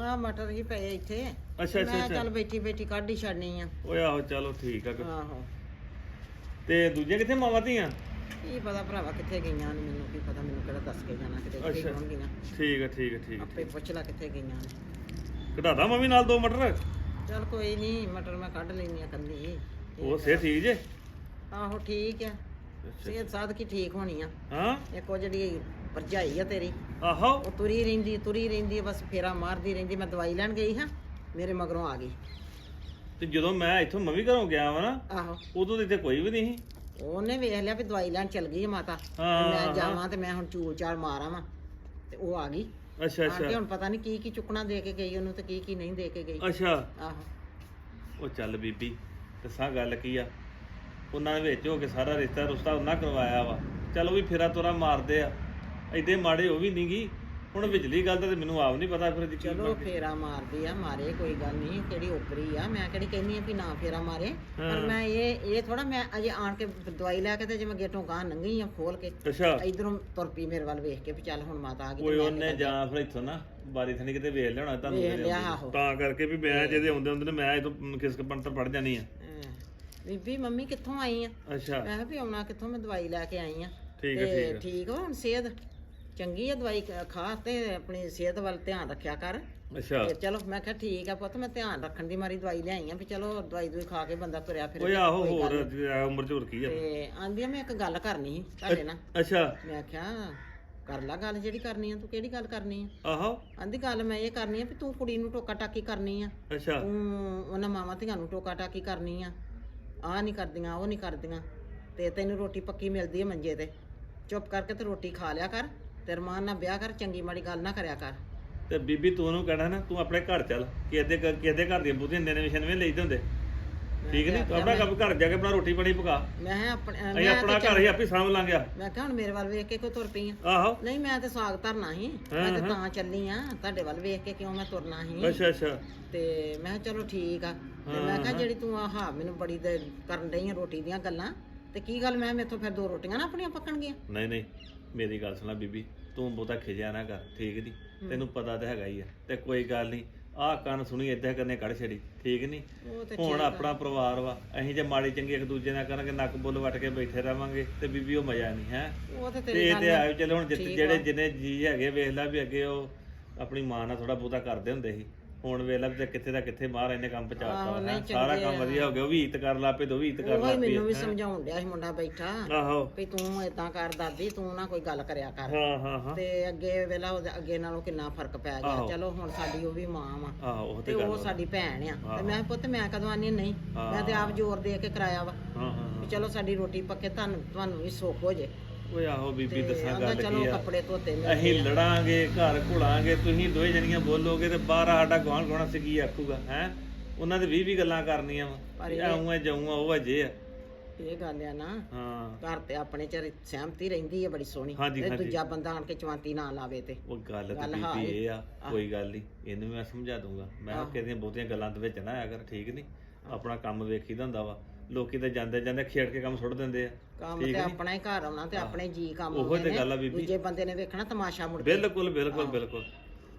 ਆ ਮਟਰ ਹੀ ਪਏ ਇੱਥੇ। ਅੱਛਾ ਅੱਛਾ ਮੈਂ ਅੱਛਾ। ਚੱਲ ਬੈਠੀ ਬੈਠੀ ਕੱਢ ਹੀ ਛੱਡਨੀ ਆ। ਓਏ ਆਹੋ ਚਲੋ ਠੀਕ ਆ। ਆਹੋ। ਤੇ ਦੂਜੇ ਕਿੱਥੇ ਮਾਵਾਂ ਧੀਆਂ? ਕੀ ਪਤਾ ਭਰਾਵਾ ਕਿੱਥੇ ਗਈਆਂ ਨੇ ਮੈਨੂੰ ਕੀ ਪਤਾ ਮੈਨੂੰ ਕਿਹੜਾ ਦੱਸ ਕੇ ਜਾਣਾ ਕਿਤੇ ਕਿੱਥੇ ਅੱਛਾ। ਹੋਣਗੀਆਂ। ਠੀਕ ਆ ਠੀਕ ਆ ਠੀਕ ਆ ਆਪੇ ਪੁੱਛ ਲੈ ਕਿੱਥੇ ਗਈਆਂ ਨੇ। ਕਢਾਦਾ ਮੰਮੀ ਨਾਲ ਦੋ ਮਟਰ? ਚੱਲ ਕੋਈ ਨਹੀਂ ਮਟਰ ਮੈਂ ਕੱਢ ਲੈਣੀ ਆ ਕੰਦੀ ਉਹ ਸੇ ਠੀਕ ਜੇ? ਆਹੋ ਠੀਕ ਆ। ਸਿਹਤ ਸਾਧ ਕੀ ਠੀਕ ਹੋਣੀ ਆ? ਹਾਂ? ਇੱਕ ਉਹ ਜਿਹੜੀ ਭਰਜਾਈ ਆ ਤੇਰੀ ਆਹੋ। ਉਹ ਤੁਰੀ ਰਹਿੰਦੀ ਤੁਰੀ ਰਹਿੰਦੀ ਆ, ਬਸ ਫੇਰਾ ਮਾਰਦੀ ਰਹਿੰਦੀ ਮੈਂ ਦਵਾਈ ਲੈਣ ਗਈ ਹਾਂ ਮੇਰੇ ਮਗਰੋਂ ਆ ਗਈ। ਤੇ ਜਦੋਂ ਮੈਂ ਇੱਥੋਂ ਮੰਮੀ ਘਰੋਂ ਗਿਆ ਵਾ ਨਾ ਆਹੋ। ਉਦੋਂ ਤੇ ਇੱਥੇ ਕੋਈ ਵੀ ਨਹੀਂ ਸੀ। ਉਹਨੇ ਵੇਖ ਲਿਆ ਵੀ ਦਵਾਈ ਲੈਣ ਚਲ ਗਈ ਆ ਮਾਤਾ। ਤੇ ਹਾਂ, ਮੈਂ ਹਾਂ। ਜਾਵਾਂ ਤੇ ਮੈਂ ਹੁਣ ਚੂਲ ਚਾਲ ਮਾਰਾਂ ਵਾਂ ਤੇ ਉਹ ਆ ਗਈ। ਅੱਛਾ ਆ ਕੇ ਅੱਛਾ ਹੁਣ ਪਤਾ ਨਹੀਂ ਕੀ ਕੀ ਚੁੱਕਣਾ ਦੇ ਕੇ ਗਈ ਉਹਨੂੰ ਤੇ ਕੀ ਕੀ ਨਹੀਂ ਦੇ ਕੇ ਗਈ। ਅੱਛਾ। ਆਹੋ। ਉਹ ਚੱਲ ਬੀਬੀ ਦੱਸਾਂ ਗੱਲ ਕੀ ਆ? ਉਹਨਾਂ ਦੇ ਵਿੱਚ ਹੋ ਕੇ ਸਾਰਾ ਰਿਸ਼ਤਾ ਰੁਸ਼ਤਾ ਉਹਨਾਂ ਕਰਵਾਇਆ ਵਾ ਚੱਲ ਉਹ ਵੀ ਫੇਰਾ ਤੋਰਾ ਮਾਰਦੇ ਆ ਐਡੇ ਮਾੜੇ ਉਹ ਵੀ ਨੀ ਗੀ ਹੁਣ ਵਿਚਲੀ ਗੱਲ ਦਾ ਤੇ ਮੈਨੂੰ ਆਪ ਨਹੀਂ ਪਤਾ ਫਿਰ ਜੀ ਕੀ ਚਲੋ ਫੇਰਾ ਮਾਰਦੀ ਆ ਮਾਰੇ ਕੋਈ ਗੱਲ ਨਹੀਂ ਕਿਹੜੀ ਓਪਰੀ ਆ ਮੈਂ ਕਿਹੜੀ ਕਹਿੰਦੀ ਆ ਵੀ ਨਾ ਫੇਰਾ ਮਾਰੇ ਪਰ। ਮੈਂ ਇਹ ਇਹ ਥੋੜਾ ਮੈਂ ਅਜੇ ਆਣ ਕੇ ਦਵਾਈ ਲੈ ਕੇ ਤੇ ਜਿਵੇਂ ਗੇਟੋਂ ਗਾਂ ਲੰਘੀ ਆ ਖੋਲ ਕੇ ਅੱਛਾ ਇਧਰੋਂ ਤੁਰ ਪਈ ਮੇਰੇ ਵੱਲ ਵੇਖ ਕੇ ਵੀ ਚੱਲ ਹੁਣ ਮਾਤਾ ਆ ਗਈ ਤੇ ਕੋਈ ਮੈਂ ਉਹਨੇ ਜਾਂ ਫਿਰ ਇੱਥੋਂ ਨਾ ਬਾਰੀ ਥਣੀ ਕਿਤੇ ਵੇਖ ਲਿਆਉਣਾ ਤੁਹਾਨੂੰ ਵੇਖ ਲਿਆ। ਆਹੋ। ਤਾਂ ਕਰਕੇ ਵੀ ਮੈਂ ਜਿਹਦੇ ਆਉਂਦੇ ਹੁੰਦੇ ਨੇ ਮੈਂ ਇਥੋਂ ਕਿਸ ਪੰਤਰ ਪੜ ਜਾਣੀ ਆ। ਬੀਬੀ ਮੰਮੀ ਕਿੱਥੋਂ ਆਈ ਆ? ਅੱਛਾ। ਮੈਂ ਕਿਹਾ ਵੀ ਆਉਣਾ ਕਿੱਥੋਂ ਮੈਂ ਦਵਾਈ ਲੈ ਕੇ ਆਈ ਆ। ਠੀਕ ਹੈ, ਤੇ ਠੀਕ ਹੈ। ਠੀਕ ਹੋ ਹੁਣ ਸਿਹਤ ਚੰਗੀ ਆ ਦਵਾਈ ਖ- ਖਾ ਤੇ ਆਪਣੀ ਸਿਹਤ ਵੱਲ ਧਿਆਨ ਰੱਖਿਆ ਕਰ। ਅੱਛਾ। ਤੇ ਚਲੋ ਮੈਂ ਕਿਹਾ ਠੀਕ ਆ ਪੁੱਤ ਮੈਂ ਧਿਆਨ ਰੱਖਣ ਦੀ ਮਾਰੀ ਦਵਾਈ ਲਿਆਈ ਆ ਵੀ ਚਲੋ ਦਵਾਈ ਦੂਈ ਖਾ ਕੇ ਬੰਦਾ ਤੁਰਿਆ ਫਿਰੇ ਓਏ ਆਹੋ ਹੋਰ ਉਮਰ ਚ ਹੋਰ ਕੀ ਆ? ਤੇ ਆਂਦੀ ਆ ਮੈਂ ਇੱਕ ਗੱਲ ਕਰਨੀ ਸੀ ਤੁਹਾਡੇ ਨਾਲ। ਅੱਛਾ। ਮੈਂ ਕਿਹਾ ਕਰ ਲਾ ਗੱਲ ਜਿਹੜੀ ਕਰਨੀ ਆ ਤੂੰ ਕਿਹੜੀ ਗੱਲ ਕਰਨੀ ਆ? ਆਹੋ। ਆਂਦੀ ਗੱਲ ਮੈਂ ਇਹ ਕਰਨੀ ਆ ਵੀ ਤੂੰ ਕੁੜੀ ਨੂੰ ਟੋਕਾ ਟਾਕੀ ਕਰਨੀ ਆ। ਅੱਛਾ। ਤੂੰ ਉਹਨਾਂ ਮਾਵਾਂ ਧੀਆਂ ਨੂੰ ਟੋਕਾ ਟਾਕੀ ਕਰਨੀ ਆ। ਆਹ ਨਹੀਂ ਕਰਦੀਆਂ, ਉਹ ਨਹੀਂ ਕਰਦੀਆਂ। ਤੇ ਤੈਨੂੰ ਰੋਟੀ ਪੱਕੀ ਮਿਲਦੀ ਹੈ ਮੰਜੇ ਤੇ। ਚੁੱਪ ਕਰਕੇ ਤੇ ਰੋਟੀ ਖਾ ਲਿਆ ਕਰ ਤੇ ਰਮਾਨ ਨਾਲ ਵਿਆਹ ਕਰ, ਚੰਗੀ ਮਾੜੀ ਗੱਲ ਨਾ ਕਰਿਆ ਕਰ। ਤੇ ਬੀਬੀ ਤੂੰ ਉਹਨੂੰ ਕਹਿਣਾ ਨਾ, ਤੂੰ ਆਪਣੇ ਘਰ ਚੱਲ। ਕਿਹਦੇ ਕਿਹਦੇ ਘਰ ਦੀਆਂ ਬੁੱਧੀਆਂ ਨਵੇਂ ਨਵੇਂ ਲਈਦੇ ਹੁੰਦੇ? ਠੀਕ ਨਹੀਂ ਤੂੰ ਆਪਣਾ ਕੰਮ ਘਰ ਜਾ ਕੇ ਆਪਣਾ ਰੋਟੀ ਪਾਣੀ ਪਕਾ। ਮੈਂ ਕਿਹਾ ਆਪਣੇ ਅਸੀਂ ਮੈਂ ਆਪਣਾ ਤੇ ਘਰ ਹੀ ਆਪੇ ਸਾਂਭ ਲਾਂਗੇ ਮੈਂ ਕਿਹਾ ਹੁਣ ਮੇਰੇ ਵੱਲ ਵੇਖ ਕੇ ਕਿਉਂ ਤੁਰ ਪਈ ਆ? ਆਹੋ। ਨਹੀਂ ਮੈਂ ਤੇ ਸਾਗ ਧਰਨਾ ਸੀ। ਮੈਂ ਤੇ ਤਾਂ ਚੱਲੀ ਆ। ਤੁਹਾਡੇ ਵੱਲ ਵੇਖ ਕੇ ਕਿਉਂ ਮੈਂ ਤੁਰਨਾ ਸੀ? ਅੱਛਾ ਅੱਛਾ। ਤੇ ਮੈਂ ਕਿਹਾ ਚਲੋ ਠੀਕ ਆ। ਤੇ ਮੈਂ ਕਿਹਾ ਜਿਹੜੀ ਤੂੰ ਆਹ ਮੈਨੂੰ ਬੜੀ ਦੇ ਕਰਨ ਡਈ ਆ ਰੋਟੀ ਦੀਆਂ ਗੱਲਾਂ ਤੇ ਕੀ ਗੱਲ? ਮੈਂ ਮੇਥੋਂ ਫਿਰ ਦੋ ਰੋਟੀਆਂ ਨਾ ਆਪਣੀਆਂ ਪੱਕਣਗੀਆਂ ਨਹੀਂ ਨਹੀਂ। ਮੇਰੀ ਗੱਲ ਸੁਣਾ ਬੀਬੀ ਤੂੰ ਬਹੁਤਾ ਖਿਜਿਆ ਨਾ ਕਰ ਠੀਕ ਨਹੀਂ ਤੈਨੂੰ ਪਤਾ ਤੇ ਹੈਗਾ ਹੀ ਆ। ਤੇ ਕੋਈ ਗੱਲ ਨਹੀਂ ਆਹ ਕੰਨ ਸੁਣੀ ਏਦਾਂ ਕਰਨੇ ਕੱਢ ਛੜੀ ਠੀਕ ਨਹੀਂ ਹੁਣ ਆਪਣਾ ਪਰਿਵਾਰ ਵਾ ਅਸੀਂ ਜੇ ਮਾੜੀ ਚੰਗੀ ਇੱਕ ਦੂਜੇ ਨਾਲ ਕਰਾਂਗੇ ਨੱਕ ਬੁੱਲ ਵੱਟ ਕੇ ਬੈਠੇ ਰਵਾਂਗੇ ਤੇ ਬੀਬੀ ਉਹ ਮਜ਼ਾ ਨਹੀਂ ਹੈ? ਉਹ ਤੇ ਤੇ ਇਹ ਤੇ ਆਏ ਚਲੋ ਹੁਣ ਠੀਕ ਜਿਹੜੇ। ਜਿੰਨੇ ਜੀ ਹੈਗੇ ਵੇਖ ਲੈ ਵੀ ਅੱਗੇ ਉਹ ਆਪਣੀ ਮਾਂ ਨਾਲ ਥੋੜਾ ਬਹੁਤਾ ਕਰਦੇ ਹੁੰਦੇ ਸੀ। ਹੁਣ ਵੇਖ ਲੈ ਵੀ ਕਿੱਥੇ ਦਾ ਕਿੱਥੇ ਮਾਰ ਇਹਨੇ ਕੰਮ ਪਹੁੰਚਾਤਾ ਹੈਂ। ਸਾਰਾ ਕੰਮ ਵਧੀਆ ਹੋ ਗਿਆ ਉਹ ਵੀ ਈਤ ਕਰ ਲਾ ਪਏ ਦੋ ਵੀ ਈਤ ਕਰ ਉਹ ਲਾ ਹੀ ਪਏ। ਮੈਨੂੰ ਵੀ ਸਮਝਾਉਣ ਡਿਆ ਸੀ ਮੁੰਡਾ ਬੈਠਾ। ਆਹੋ। ਵੀ ਤੂੰ ਏਦਾਂ ਕਰ ਦਾਦੀ ਤੂੰ ਨਾ ਕੋਈ ਗੱਲ ਕਰਿਆ ਕਰ। ਹਾਂ ਹਾਂ ਹਾਂ। ਤੇ ਅੱਗੇ ਵੇਲਾ ਉਹਦੇ ਅੱਗੇ ਨਾਲੋਂ ਕਿੰਨਾ ਫ਼ਰਕ ਪੈ ਗਿਆ। ਆਹੋ। ਚਲੋ ਹੁਣ ਸਾਡੀ ਉਹ ਵੀ ਮਾਂ ਵਾ। ਆਹੋ ਉਹ ਤੇ ਤੇ ਗੱਲ ਉਹ। ਸਾਡੀ ਭੈਣ ਆ। ਤੇ ਮੈਂ ਪੁੱਤ ਮੈਂ ਕਦੋਂ ਆਨੀ ਨਹੀਂ। ਮੈਂ ਤੇ ਆਪ ਜ਼ੋਰ ਦੇ ਕੇ ਕਰਾਇਆ ਵਾ। ਹਾਂ ਹਾਂ ਵੀ ਹਾਂ ਚਲੋ ਸਾਡੀ ਰੋਟੀ ਪੱਕੇ ਤੁਹਾਨੂੰ ਤੁਹਾਨੂੰ ਵੀ ਸੁੱਖ ਹੋ ਜੇ। ਓਏ ਆਹੋ ਬੀਬੀ ਦੱਸਾਂ ਗੱਲ ਚਲੋ ਕੀ ਆ। ਕੱਪੜੇ ਧੋਤੇ ਮਿਲ ਅਸੀਂ। ਲੜਾਂਗੇ ਘਰ ਘੁਲਾਂਗੇ ਤੁਸੀਂ ਦੋਵੇਂ ਜਣੀਆਂ ਬੋਲੋਗੇ ਤੇ ਬਾਹਰ ਸਾਡਾ ਗਵਾਂਢ ਗਵਾਣਾ ਸੀ ਕੀ ਆਖੂਗਾ ਹੈ? ਉਹਨਾਂ ਦੇ 20 20 ਗੱਲਾਂ ਕਰਨੀਆਂ ਵਾ। ਪਰ ਇਹ- ਆਉਂ ਆ ਜਾਊਂ ਆ ਉਹ ਅਜੇ ਆ ਇਹ ਗੱਲ ਆ ਨਾ ਹਾਂ। ਘਰ ਤੇ ਆਪਣੇ ਚ ਸਹਿਮਤੀ ਰਹਿੰਦੀ ਹੈ ਬੜੀ ਸੋਹਣੀ ਤੇ। ਦੂਜਾ ਬੰਦਾ ਆਣ ਕੇ ਚਵਾਂਤੀ ਨਾ ਲਾਵੇ ਤੇ। ਉਹ ਗੱਲ ਤੇ ਬੀਬੀ ਇਹ। ਆ ਕੋਈ ਗੱਲ ਨਹੀਂ ਇਹਨੂੰ ਮੈਂ ਸਮਝਾ ਦੂੰਗਾ ਮੈਂ ਕਿਹਾ ਕਿਹਦੀਆਂ ਬਹੁਤੀਆਂ ਗੱਲਾਂ ਦੇ ਵਿੱਚ ਨਾ ਆਇਆ ਕਰ ਠੀਕ ਨਹੀਂ ਆਪਣਾ ਕੰਮ ਵੇਖੀਦਾ ਹੁੰਦਾ ਵਾ। ਲੋਕੀ ਤਾਂ ਜਾਂਦੇ ਜਾਂਦੇ ਖੇਡ ਕੇ ਕੰਮ ਸੁੱਟ ਦਿੰਦੇ ਆ। ਕੰਮ ਤੇ ਆਪਣਾ ਹੀ ਘਰ ਆਉਣਾ ਤੇ ਆਪਣੇ ਜੀ ਕੰਮ ਉਹੋ ਆਉਂਦੇ ਤੇ ਗੱਲ ਆ ਬੀਬੀ। ਦੂਜੇ ਬੰਦੇ ਨੇ ਵੇਖਣਾ ਤਮਾਸ਼ਾ ਮੁੜ ਕੇ। ਬਿਲਕੁਲ ਬਿਲਕੁਲ ਬਿਲਕੁਲ।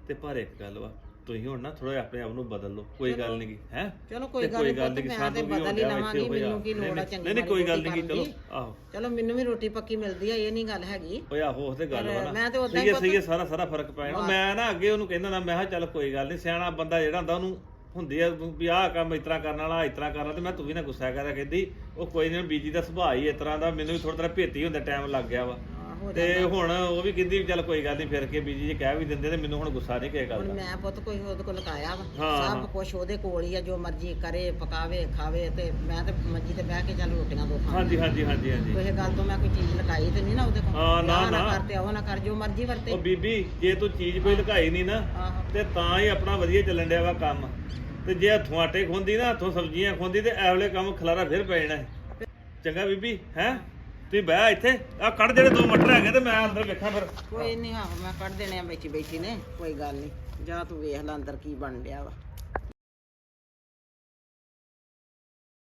ਤੇ ਪਰ ਇੱਕ ਗੱਲ ਵਾ ਤੁਸੀਂ ਹੁਣ ਨਾ ਥੋੜਾ ਆਪਣੇ ਆਪ ਨੂੰ ਬਦਲ ਲਓ ਕੋਈ ਗੱਲ ਨਹੀਂ ਹੈ? ਚਲੋ ਕੋਈ ਗੱਲ ਨਹੀਂ ਪੁੱਤ ਨਹੀਂ ਮੈਂ ਤੇ ਬਦਲ ਹੀ ਲਵਾਂਗੀ ਮੈਨੂੰ ਕੀ ਲੋੜ ਆ ਚੰਗੀ ਨਹੀਂ ਨਹੀਂ ਕੋਈ ਗੱਲ ਨਹੀਂ ਰੋਟੀ ਚਲੋ ਖਾਣ ਦੀ। ਆਹੋ। ਚਲੋ ਮੈਨੂੰ ਵੀ ਰੋਟੀ ਪੱਕੀ ਮਿਲਦੀ ਆ ਇਹ ਨਹੀਂ ਗੱਲ ਹੈਗੀ। ਓਏ ਆਹੋ ਉਹ ਤੇ ਗੱਲ ਵਾ ਨਾ। ਮੈਂ ਤੇ ਉਦਾਂ ਹੀ ਸਹੀ ਹੈ ਪੁੱਤ- ਸਹੀ ਹੈ ਸਾਰਾ ਸਾਰਾ ਫ਼ਰਕ ਪੈਣਾ ਮੈਂ ਨਾ ਅੱਗੇ ਉਹਨੂੰ ਕਹਿੰਦਾ ਨਾ ਮੈਂ ਕਿਹਾ ਚੱਲ ਕੋਈ ਗੱਲ ਨਹੀਂ ਸਿਆਣਾ ਬੰਦਾ ਜਿਹੜਾ ਹੁੰਦਾ ਉਹਨੂੰ ਹੁੰਦੀ ਆ ਵੀ ਆਹ ਕੰਮ ਇਸ ਤਰ੍ਹਾਂ ਕਰਨ ਵਾਲਾ, ਇਸ ਤਰ੍ਹਾਂ ਕਰਨਾ ਤੇ ਮੈਂ ਤੂੰ ਵੀ ਨਾ ਗੁੱਸਾ ਕਰਿਆ ਕਹਿੰਦੀ ਉਹ ਕੋਈ ਨਹੀਂ ਬੀਜੀ ਦਾ ਸੁਭਾਅ ਹੀ ਇਸ ਤਰ੍ਹਾਂ ਦਾ, ਮੈਨੂੰ ਵੀ ਥੋੜਾ ਥੋੜਾ ਭੇਤੀ ਹੁੰਦਾ ਟਾਈਮ ਲੱਗ ਗਿਆ ਵਾ। ਤੇ ਹੁਣ ਉਹ ਵੀ ਕਹਿੰਦੀ ਵੀ ਚੱਲ ਕੋਈ ਗੱਲ ਨਹੀਂ ਫਿਰ ਕੇ ਬੀਜੀ ਜੇ ਕਹਿ ਵੀ ਦਿੰਦੇ ਤੇ ਮੈਨੂੰ ਹੁਣ ਗੁੱਸਾ ਨਹੀਂ ਕਿਸੇ ਗੱਲ ਹੁਣ ਦਾ। ਮੈਂ ਪੁੱਤ ਕੋਈ ਉਹਦੇ ਕੋਲ ਲਕਾਇਆ ਵਾ ਹਾਂ, ਸਭ ਕੁਝ ਉਹਦੇ ਕੋਲ ਹੀ ਆ ਜੋ ਮਰਜ਼ੀ ਕਰੇ ਪਕਾਵੇ ਖਾਵੇ ਤੇ ਮੈਂ ਤੇ ਮੰਜੀ ਤੇ ਬਹਿ ਕੇ ਚੱਲ ਰੋਟੀਆਂ ਦੋ ਖਾਂ ਹਾਂਜੀ ਹਾਂਜੀ ਹਾਂਜੀ ਹਾਂਜੀ। ਕੋਈ ਗੱਲ ਤੋਂ ਮੈਂ ਕੋਈ ਚੀਜ਼ ਲਕਾਈ ਤੇ ਨਹੀਂ ਨਾ ਉਹਦੇ ਕੋਲ। ਹਾਂ, ਨਾ, ਆਹ ਨਾ। ਕਰ ਤੇ ਉਹ ਨਾ ਕਰ ਜੋ ਮਰਜ਼ੀ ਵਰਤੇ। ਉਹ ਬੀਬੀ ਜੇ ਤੂੰ ਚੀਜ਼ ਕੋਈ ਲੁਕਾਈ ਨਹੀਂ ਨਾ ਆਹੋ। ਤੇ ਤਾਂ ਹੀ ਆਪਣਾ ਵਧੀਆ ਚੱਲਣ ਡਿਆ ਵਾ ਕੰਮ। ਤੇ ਜੇ ਹੱਥੋਂ ਆਟੇ ਖੁੰਦੀ ਨਾ ਹੱਥੋਂ ਸਬਜ਼ੀਆਂ ਖੁੰਦੀ ਤੇ ਐਵਲੇ ਕੰਮ ਖਲਾਰਾ ਫਿਰ ਪੈ ਜਾਣਾ। ਹੈ। ਚੰਗਾ ਬੀਬੀ ਹੈ? ਤੁਸੀਂ ਬਹਿ ਇੱਥੇ। ਆ ਕੱਢ ਜਿਹੜੇ ਦੋ ਮਟਰ ਹੈਗੇ ਤੇ ਮੈਂ ਅੰਦਰ ਵੇਖਾਂ ਫਿਰ। ਕੋਈ ਨਹੀਂ ਆਹੋ ਮੈਂ ਕੱਢ ਦੇਣੇ ਆ ਵਿੱਚ ਬੈਠੀ ਨੇ, ਕੋਈ ਗੱਲ ਨਹੀਂ ਜਾ ਤੂੰ ਵੇਖ ਲੈ ਅੰਦਰ ਕੀ ਬਣ ਡਿਆ ਵਾ।